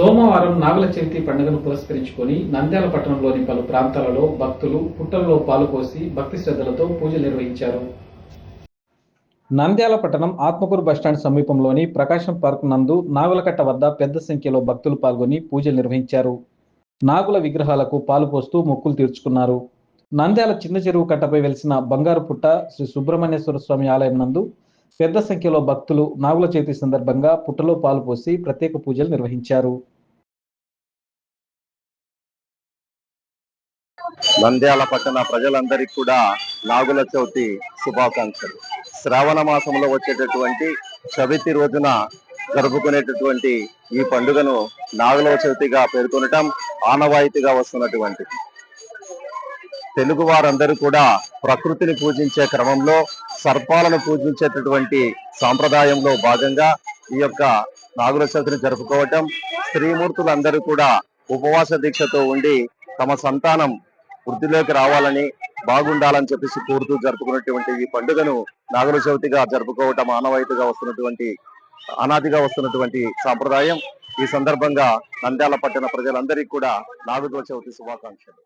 సోమవారం నాగుల చవితి పండుగను పురస్కరించుకొని నంద్యాల పట్టణంలోని పలు ప్రాంతాలలో భక్తులు పుట్టల్లో పాలు పోసి భక్తి శ్రద్ధలతో పూజలు నిర్వహించారు. నంద్యాల పట్టణం ఆత్మకూరు బస్టాండ్ సమీపంలోని ప్రకాశం పార్క్ నందు నాగులకట్ట వద్ద పెద్ద సంఖ్యలో భక్తులు పాల్గొని పూజలు నిర్వహించారు. నాగుల విగ్రహాలకు పాలు పోస్తూ మొక్కులు తీర్చుకున్నారు. నంద్యాల చిన్న చెరువు కట్టపై వెలిసిన బంగారు పుట్ట శ్రీ సుబ్రహ్మణ్యేశ్వర స్వామి ఆలయం నందు పెద్ద సంఖ్యలో భక్తులు నాగుల చవితి సందర్భంగా పుట్టలో పాలు పోసి ప్రత్యేక పూజలు నిర్వహించారు. నంద్యాల పట్టణ ప్రజలందరికీ కూడా నాగుల చవితి శుభాకాంక్షలు. శ్రావణ మాసంలో వచ్చేటటువంటి చవితి రోజున జరుపుకునేటటువంటి ఈ పండుగను నాగుల చవితిగా పేర్కొనటం ఆనవాయితీగా వస్తున్నటువంటిది. తెలుగు వారందరూ కూడా ప్రకృతిని పూజించే క్రమంలో సర్పాలను పూజించేటటువంటి సాంప్రదాయంలో భాగంగా ఈ యొక్క నాగుల చవితిని జరుపుకోవటం స్త్రీమూర్తులందరూ కూడా ఉపవాస దీక్షతో ఉండి తమ సంతానం వృద్ధిలోకి రావాలని బాగుండాలని చెప్పేసి కోరుతూ జరుపుకున్నటువంటి ఈ పండుగను నాగర చవితిగా జరుపుకోవటం ఆనవాయితీగా వస్తున్నటువంటి అనాదిగా వస్తున్నటువంటి సాంప్రదాయం. ఈ సందర్భంగా నంద్యాల పట్టణ ప్రజలందరికీ కూడా నాగుల చవితి శుభాకాంక్షలు.